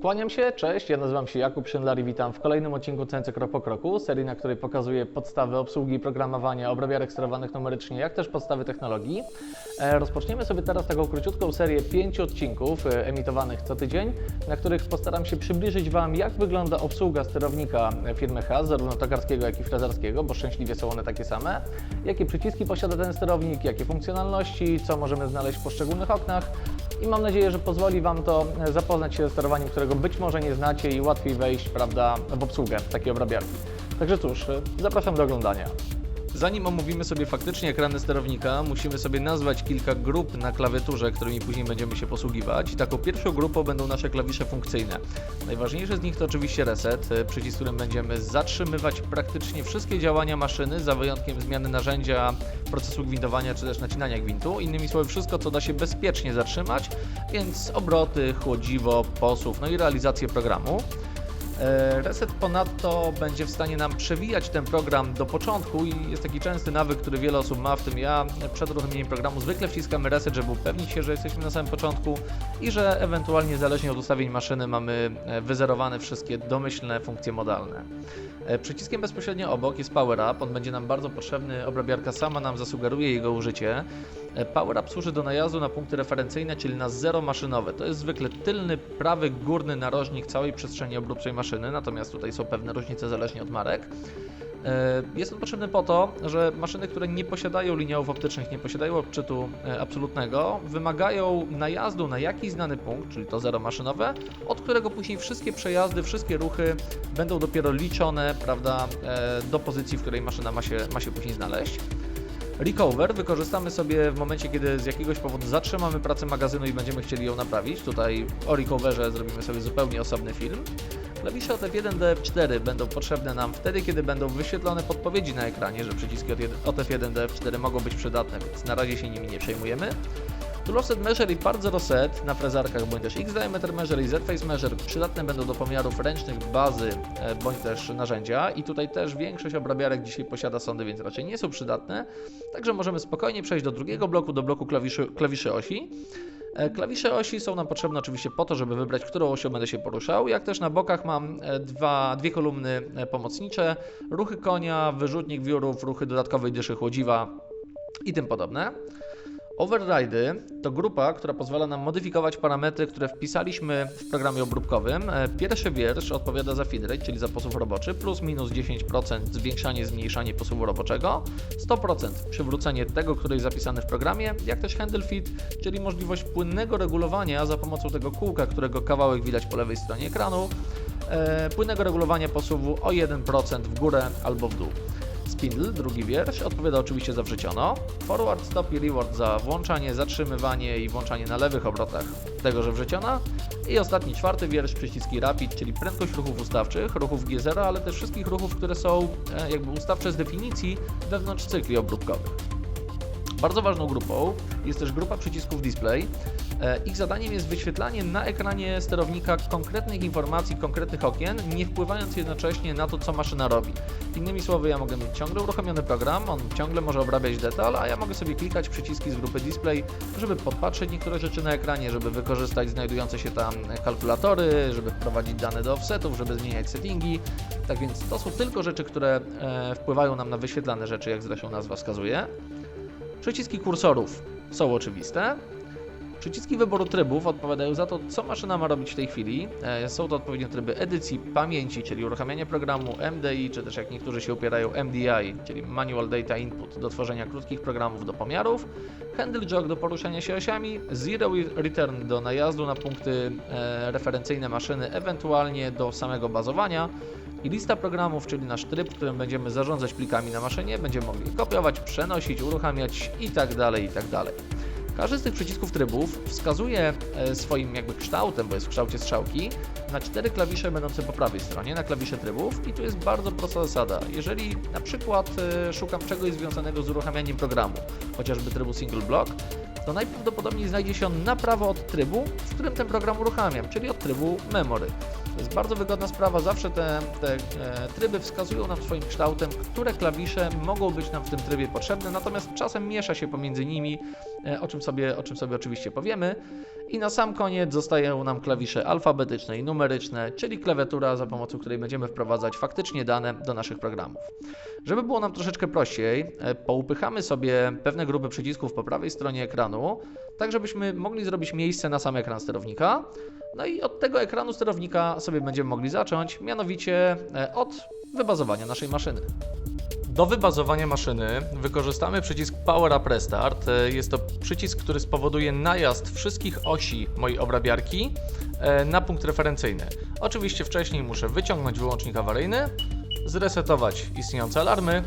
Kłaniam się, cześć, ja nazywam się Jakub Szynlar i witam w kolejnym odcinku CNC Krok po Kroku, serii, na której pokazuję podstawy obsługi, programowania, obrabiarek sterowanych numerycznie, jak też podstawy technologii. E, Rozpoczniemy sobie teraz taką króciutką serię pięciu odcinków e, emitowanych co tydzień, na których postaram się przybliżyć Wam, jak wygląda obsługa sterownika firmy HAS, zarówno tokarskiego, jak i frezarskiego, bo szczęśliwie są one takie same, jakie przyciski posiada ten sterownik, jakie funkcjonalności, co możemy znaleźć w poszczególnych oknach, i mam nadzieję, że pozwoli Wam to e, zapoznać się ze sterowaniem, którego być może nie znacie i łatwiej wejść prawda, w obsługę takiej obrabiarki. Także cóż, zapraszam do oglądania. Zanim omówimy sobie faktycznie ekrany sterownika, musimy sobie nazwać kilka grup na klawiaturze, którymi później będziemy się posługiwać. Taką pierwszą grupą będą nasze klawisze funkcyjne. Najważniejsze z nich to oczywiście reset, e, przycisk, którym będziemy zatrzymywać praktycznie wszystkie działania maszyny, za wyjątkiem zmiany narzędzia, procesu gwintowania czy też nacinania gwintu. Innymi słowy, wszystko co da się bezpiecznie zatrzymać, więc obroty, chłodziwo, posuw, no i realizację programu. E, Reset ponadto będzie w stanie nam przewijać ten program do początku i jest taki częsty nawyk, który wiele osób ma, w tym ja. Przed uruchomieniem programu zwykle wciskamy reset, żeby upewnić się, że jesteśmy na samym początku i że ewentualnie zależnie od ustawień maszyny mamy e, wyzerowane wszystkie domyślne funkcje modalne. E, Przyciskiem bezpośrednio obok jest Power Up, on będzie nam bardzo potrzebny, obrabiarka sama nam zasugeruje jego użycie. Power Up służy do najazdu na punkty referencyjne, czyli na zero maszynowe. To jest zwykle tylny, prawy, górny narożnik całej przestrzeni obróbczej maszyny, natomiast tutaj są pewne różnice zależnie od marek. E, Jest on potrzebny po to, że maszyny, które nie posiadają liniałów optycznych, nie posiadają odczytu e, absolutnego, wymagają najazdu na jakiś znany punkt, czyli to zero maszynowe, od którego później wszystkie przejazdy, wszystkie ruchy będą dopiero liczone, prawda, e, do pozycji, w której maszyna ma się, ma się później znaleźć. Recover wykorzystamy sobie w momencie, kiedy z jakiegoś powodu zatrzymamy pracę magazynu i będziemy chcieli ją naprawić. Tutaj o recoverze zrobimy sobie zupełnie osobny film. Klawisze od F1 do F4 będą potrzebne nam wtedy, kiedy będą wyświetlone podpowiedzi na ekranie, że przyciski od, jed- od F1 do F4 mogą być przydatne, więc na razie się nimi nie przejmujemy. Tool Offset Measure i Part Zero Set na frezarkach, bądź też X Diameter Measure i Z Face Measure przydatne będą do pomiarów ręcznych bazy, e, bądź też narzędzia. I tutaj też większość obrabiarek dzisiaj posiada sondy, więc raczej nie są przydatne. Także możemy spokojnie przejść do drugiego bloku, do bloku klawiszy, klawiszy osi. E, Klawisze osi są nam potrzebne oczywiście po to, żeby wybrać, którą osią będę się poruszał. Jak też na bokach mam e, dwa, dwie kolumny e, pomocnicze, ruchy konia, wyrzutnik wiórów, ruchy dodatkowej dyszy chłodziwa i tym podobne. Override to grupa, która pozwala nam modyfikować parametry, które wpisaliśmy w programie obróbkowym. E, Pierwszy wiersz odpowiada za feed rate, czyli za posuw roboczy, plus minus 10% zwiększanie, zmniejszanie posuwu roboczego, 100% przywrócenie tego, który jest zapisany w programie, jak też handle feed, czyli możliwość płynnego regulowania za pomocą tego kółka, którego kawałek widać po lewej stronie ekranu, e, płynnego regulowania posuwu o 1% w górę albo w dół. Spindle, drugi wiersz, odpowiada oczywiście za wrzeciono. Forward, stop i reward za włączanie, zatrzymywanie i włączanie na lewych obrotach tegoże wrzeciona. I ostatni, czwarty wiersz, przyciski rapid, czyli prędkość ruchów ustawczych, ruchów G0, ale też wszystkich ruchów, które są e, jakby ustawcze z definicji wewnątrz cykli obróbkowych. Bardzo ważną grupą jest też grupa przycisków display. E, Ich zadaniem jest wyświetlanie na ekranie sterownika konkretnych informacji, konkretnych okien, nie wpływając jednocześnie na to, co maszyna robi. Innymi słowy, ja mogę mieć ciągle uruchomiony program, on ciągle może obrabiać detal, a ja mogę sobie klikać przyciski z grupy display, żeby podpatrzeć niektóre rzeczy na ekranie, żeby wykorzystać znajdujące się tam kalkulatory, żeby wprowadzić dane do offsetów, żeby zmieniać settingi. Tak więc to są tylko rzeczy, które e, wpływają nam na wyświetlane rzeczy, jak zresztą nazwa wskazuje. Przyciski kursorów są oczywiste. Przyciski wyboru trybów odpowiadają za to, co maszyna ma robić w tej chwili. E, Są to odpowiednio tryby edycji pamięci, czyli uruchamiania programu MDI, czy też jak niektórzy się upierają MDI, czyli Manual Data Input, do tworzenia krótkich programów do pomiarów. Handle Jog do poruszania się osiami. Zero Return do najazdu na punkty e, referencyjne maszyny, ewentualnie do samego bazowania. I lista programów, czyli nasz tryb, którym będziemy zarządzać plikami na maszynie, będziemy mogli kopiować, przenosić, uruchamiać i tak Każdy z tych przycisków trybów wskazuje e, swoim jakby kształtem, bo jest w kształcie strzałki, na cztery klawisze będące po prawej stronie, na klawisze trybów i tu jest bardzo prosta zasada. Jeżeli na przykład e, szukam czegoś związanego z uruchamianiem programu, chociażby trybu single block, to najprawdopodobniej znajdzie się on na prawo od trybu, w którym ten program uruchamiam, czyli od trybu memory. To jest bardzo wygodna sprawa, zawsze te, te e, tryby wskazują nam swoim kształtem, które klawisze mogą być nam w tym trybie potrzebne, natomiast czasem miesza się pomiędzy nimi, e, o czym sobie, o czym sobie oczywiście powiemy. I na sam koniec zostają nam klawisze alfabetyczne i numeryczne, czyli klawiatura, za pomocą której będziemy wprowadzać faktycznie dane do naszych programów. Żeby było nam troszeczkę prościej, e, poupychamy sobie pewne grupy przycisków po prawej stronie ekranu, tak żebyśmy mogli zrobić miejsce na sam ekran sterownika. No i od tego ekranu sterownika sobie będziemy mogli zacząć, mianowicie e, od wybazowania naszej maszyny. Do wybazowania maszyny wykorzystamy przycisk Power Up Restart. E, Jest to przycisk, który spowoduje najazd wszystkich osi mojej obrabiarki e, na punkt referencyjny. Oczywiście wcześniej muszę wyciągnąć wyłącznik awaryjny, zresetować istniejące alarmy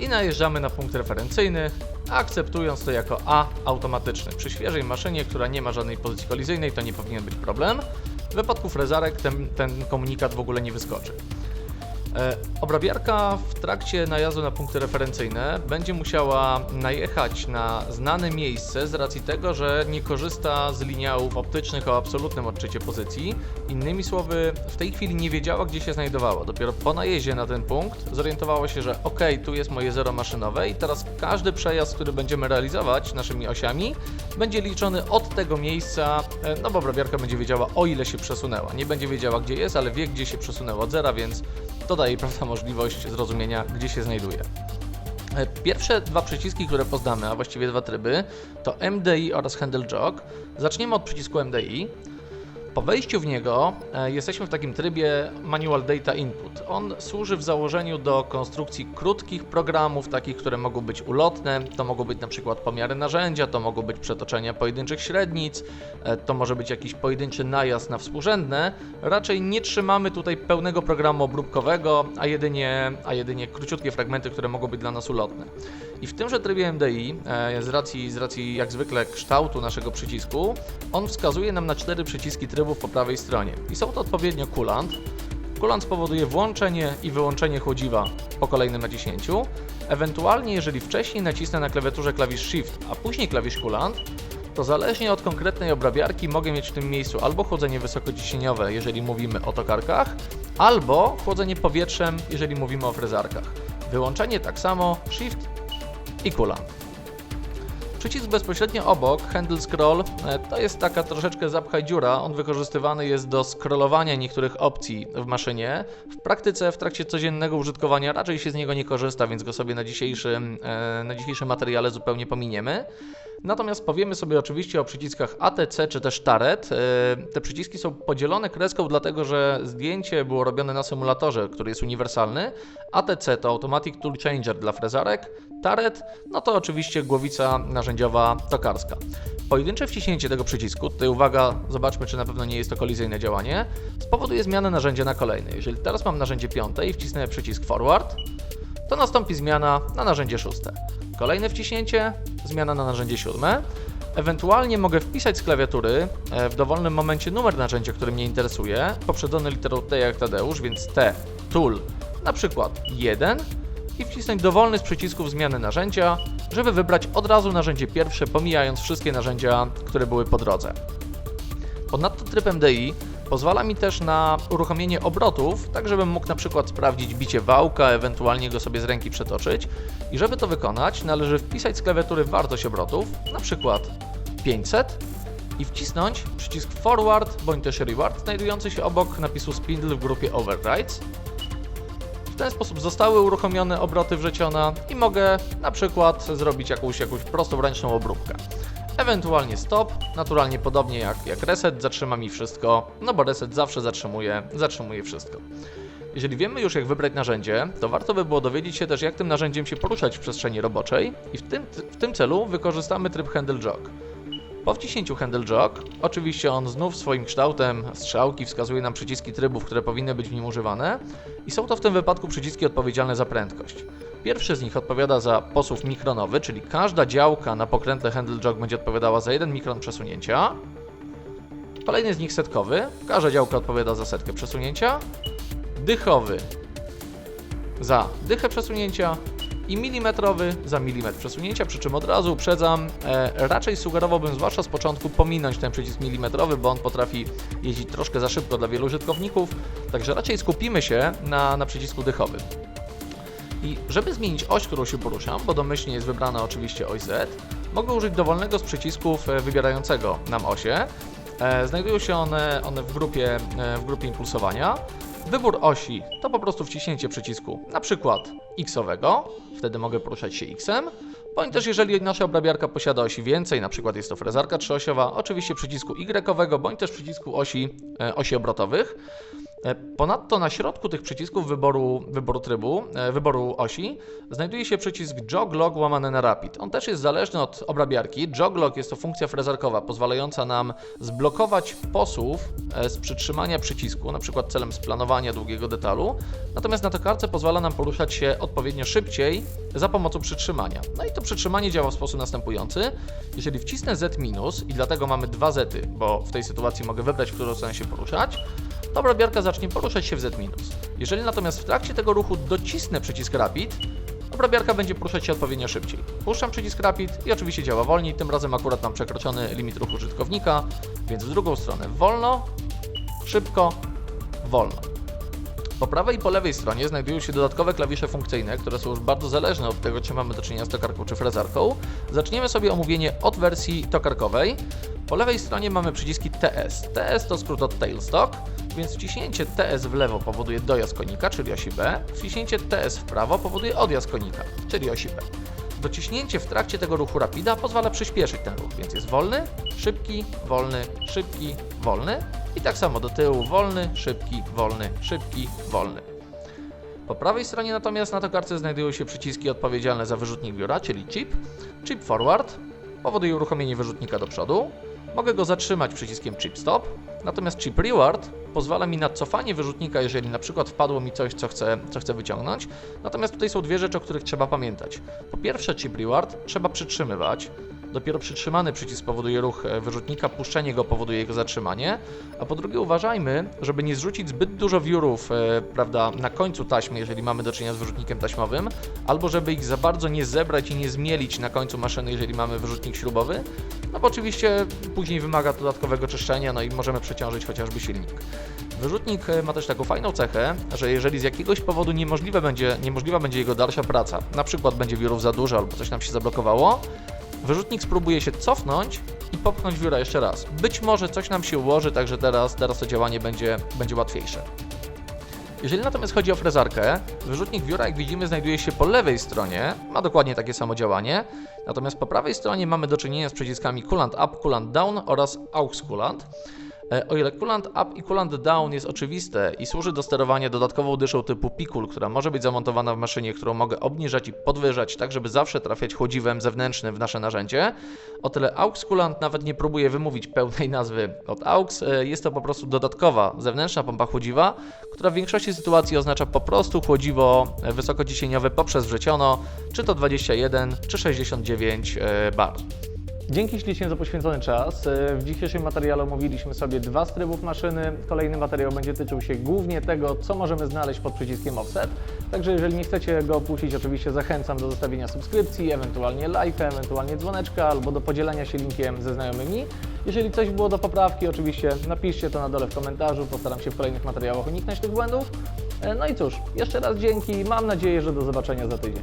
i najeżdżamy na punkt referencyjny, akceptując to jako A automatyczny. Przy świeżej maszynie, która nie ma żadnej pozycji kolizyjnej, to nie powinien być problem. W wypadku frezarek ten, ten komunikat w ogóle nie wyskoczy. E, Obrabiarka w trakcie najazdu na punkty referencyjne będzie musiała najechać na znane miejsce z racji tego, że nie korzysta z lineałów optycznych o absolutnym odczycie pozycji. Innymi słowy, w tej chwili nie wiedziała, gdzie się znajdowała. Dopiero po najeździe na ten punkt zorientowała się, że ok, tu jest moje zero maszynowe i teraz każdy przejazd, który będziemy realizować naszymi osiami, będzie liczony od tego miejsca, e, no bo obrabiarka będzie wiedziała, o ile się przesunęła. Nie będzie wiedziała, gdzie jest, ale wie, gdzie się przesunęła od zera, więc to daje prawda, możliwość zrozumienia, gdzie się znajduje. Pierwsze dwa przyciski, które poznamy, a właściwie dwa tryby, to MDI oraz Handle Jog. Zaczniemy od przycisku MDI. Po wejściu w niego e, jesteśmy w takim trybie Manual Data Input. On służy w założeniu do konstrukcji krótkich programów, takich, które mogą być ulotne. To mogą być na przykład pomiary narzędzia, to mogą być przetoczenia pojedynczych średnic, e, to może być jakiś pojedynczy najazd na współrzędne. Raczej nie trzymamy tutaj pełnego programu obróbkowego, a jedynie, a jedynie króciutkie fragmenty, które mogą być dla nas ulotne. I w tymże trybie MDI, e, z racji, z racji jak zwykle kształtu naszego przycisku, on wskazuje nam na cztery przyciski po prawej stronie. I są to odpowiednio kulant. Kulant spowoduje włączenie i wyłączenie chłodziwa po kolejnym naciśnięciu. Ewentualnie, jeżeli wcześniej nacisnę na klawiaturze klawisz Shift, a później klawisz kulant, to zależnie od konkretnej obrabiarki mogę mieć w tym miejscu albo chłodzenie wysokociśnieniowe, jeżeli mówimy o tokarkach, albo chłodzenie powietrzem, jeżeli mówimy o frezarkach. Wyłączenie tak samo, Shift i kulant. Przycisk bezpośrednio obok, Handle Scroll, e, to jest taka troszeczkę zapchaj dziura. On wykorzystywany jest do scrollowania niektórych opcji w maszynie. W praktyce, w trakcie codziennego użytkowania raczej się z niego nie korzysta, więc go sobie na dzisiejszym, e, na dzisiejszym materiale zupełnie pominiemy. Natomiast powiemy sobie oczywiście o przyciskach ATC czy też TARET. E, Te przyciski są podzielone kreską, dlatego że zdjęcie było robione na symulatorze, który jest uniwersalny. ATC to Automatic Tool Changer dla frezarek, TARET no to oczywiście głowica narzędziowa tokarska. Pojedyncze wciśnięcie tego przycisku, tutaj uwaga, zobaczmy czy na pewno nie jest to kolizyjne działanie, spowoduje zmianę narzędzia na kolejne. Jeżeli teraz mam narzędzie piąte i wcisnę przycisk forward, to nastąpi zmiana na narzędzie szóste. Kolejne wciśnięcie, zmiana na narzędzie siódme. Ewentualnie mogę wpisać z klawiatury e, w dowolnym momencie numer narzędzia, który mnie interesuje, poprzedzony literą T jak Tadeusz, więc T, tool, na przykład 1 i wcisnąć dowolny z przycisków zmiany narzędzia, żeby wybrać od razu narzędzie pierwsze, pomijając wszystkie narzędzia, które były po drodze. Ponadto tryb MDI pozwala mi też na uruchomienie obrotów, tak żebym mógł na przykład sprawdzić bicie wałka, ewentualnie go sobie z ręki przetoczyć. I żeby to wykonać, należy wpisać z klawiatury wartość obrotów, na przykład 500 i wcisnąć przycisk forward bądź też reward znajdujący się obok napisu spindle w grupie overrides. W ten sposób zostały uruchomione obroty wrzeciona i mogę na przykład zrobić jakąś, jakąś prostą ręczną obróbkę. Ewentualnie stop, naturalnie podobnie jak, jak reset, zatrzyma mi wszystko, no bo reset zawsze zatrzymuje, zatrzymuje wszystko. Jeżeli wiemy już jak wybrać narzędzie, to warto by było dowiedzieć się też jak tym narzędziem się poruszać w przestrzeni roboczej i w tym, w tym celu wykorzystamy tryb Handle Jog. Po wciśnięciu Handle Jog, oczywiście on znów swoim kształtem strzałki wskazuje nam przyciski trybów, które powinny być w nim używane i są to w tym wypadku przyciski odpowiedzialne za prędkość. Pierwszy z nich odpowiada za posuw mikronowy, czyli każda działka na pokrętle Handle Jog będzie odpowiadała za 1 mikron przesunięcia. Kolejny z nich setkowy, każda działka odpowiada za setkę przesunięcia. Dychowy za dychę przesunięcia i milimetrowy za milimetr przesunięcia, przy czym od razu uprzedzam, e, raczej sugerowałbym zwłaszcza z początku pominąć ten przycisk milimetrowy, bo on potrafi jeździć troszkę za szybko dla wielu użytkowników, także raczej skupimy się na, na przycisku dychowym. I żeby zmienić oś, którą się poruszam, bo domyślnie jest wybrana oczywiście oś Z, mogę użyć dowolnego z przycisków e, wybierającego nam osię. E, znajdują się one, one w, grupie, e, w grupie impulsowania. Wybór osi to po prostu wciśnięcie przycisku, na przykład X-owego, wtedy mogę poruszać się X-em, bądź też jeżeli nasza obrabiarka posiada osi więcej, na przykład jest to frezarka trzyosiowa, oczywiście przycisku Y-owego, bądź też przycisku osi, osi obrotowych. E, Ponadto na środku tych przycisków wyboru, wyboru trybu, e, wyboru osi, znajduje się przycisk Jog Log łamane na Rapid. On też jest zależny od obrabiarki. Jog Log jest to funkcja frezarkowa pozwalająca nam zblokować posuw e, z przytrzymania przycisku, na przykład celem splanowania długiego detalu. Natomiast na tokarce pozwala nam poruszać się odpowiednio szybciej za pomocą przytrzymania. No i to przytrzymanie działa w sposób następujący. Jeżeli wcisnę Z minus i dlatego mamy dwa Zety, bo w tej sytuacji mogę wybrać, w którą stronę się poruszać, to obrabiarka zacznie poruszać się w Z-. Jeżeli natomiast w trakcie tego ruchu docisnę przycisk Rapid, obrabiarka będzie poruszać się odpowiednio szybciej. Puszczam przycisk Rapid i oczywiście działa wolniej, tym razem akurat mam przekroczony limit ruchu użytkownika, więc w drugą stronę wolno, szybko, wolno. Po prawej i po lewej stronie znajdują się dodatkowe klawisze funkcyjne, które są już bardzo zależne od tego, czy mamy do czynienia z tokarką czy frezarką. Zaczniemy sobie omówienie od wersji tokarkowej. Po lewej stronie mamy przyciski TS. TS to skrót od tailstock, więc wciśnięcie TS w lewo powoduje dojazd konika, czyli osi B, wciśnięcie TS w prawo powoduje odjazd konika, czyli osi B. Dociśnięcie w trakcie tego ruchu rapida pozwala przyspieszyć ten ruch, więc jest wolny, szybki, wolny, szybki, wolny i tak samo do tyłu wolny, szybki, wolny, szybki, wolny. Po prawej stronie natomiast na tokarce znajdują się przyciski odpowiedzialne za wyrzutnik biura, czyli chip. Chip forward powoduje uruchomienie wyrzutnika do przodu. Mogę go zatrzymać przyciskiem chip stop. Natomiast chip reward pozwala mi na cofanie wyrzutnika, jeżeli na przykład wpadło mi coś, co chcę, co chcę wyciągnąć. Natomiast tutaj są dwie rzeczy, o których trzeba pamiętać. Po pierwsze, chip reward trzeba przytrzymywać. Dopiero przytrzymany przycisk powoduje ruch e, wyrzutnika, puszczenie go powoduje jego zatrzymanie. A po drugie uważajmy, żeby nie zrzucić zbyt dużo wiórów e, prawda, na końcu taśmy, jeżeli mamy do czynienia z wyrzutnikiem taśmowym, albo żeby ich za bardzo nie zebrać i nie zmielić na końcu maszyny, jeżeli mamy wyrzutnik śrubowy. No bo oczywiście później wymaga dodatkowego czyszczenia, no i możemy przeciążyć chociażby silnik. Wyrzutnik e, ma też taką fajną cechę, że jeżeli z jakiegoś powodu niemożliwe będzie, niemożliwa będzie jego dalsza praca, na przykład będzie wiórów za dużo albo coś nam się zablokowało, wyrzutnik spróbuje się cofnąć i popchnąć wióra jeszcze raz. Być może coś nam się ułoży, także teraz, teraz to działanie będzie, będzie łatwiejsze. Jeżeli natomiast chodzi o frezarkę, wyrzutnik wióra, jak widzimy, znajduje się po lewej stronie, ma dokładnie takie samo działanie, natomiast po prawej stronie mamy do czynienia z przyciskami Coolant Up, Coolant Down oraz Aux Coolant. E, O ile Coolant Up i Coolant Down jest oczywiste i służy do sterowania dodatkową dyszą typu Pikul, która może być zamontowana w maszynie, którą mogę obniżać i podwyżać, tak żeby zawsze trafiać chłodziwem zewnętrznym w nasze narzędzie, o tyle Aux Coolant nawet nie próbuje wymówić pełnej nazwy od Aux. E, Jest to po prostu dodatkowa zewnętrzna pompa chłodziwa, która w większości sytuacji oznacza po prostu chłodziwo e, wysokociśnieniowe poprzez wrzeciono, czy to 21 czy 69 e, bar. Dzięki ślicznie za poświęcony czas. E, W dzisiejszym materiale omówiliśmy sobie dwa z trybów maszyny. Kolejny materiał będzie tyczył się głównie tego, co możemy znaleźć pod przyciskiem offset. Także jeżeli nie chcecie go opuścić, oczywiście zachęcam do zostawienia subskrypcji, ewentualnie lajka, ewentualnie dzwoneczka albo do podzielenia się linkiem ze znajomymi. Jeżeli coś było do poprawki, oczywiście napiszcie to na dole w komentarzu. Postaram się w kolejnych materiałach uniknąć tych błędów. E, No i cóż, jeszcze raz dzięki. Mam nadzieję, że do zobaczenia za tydzień.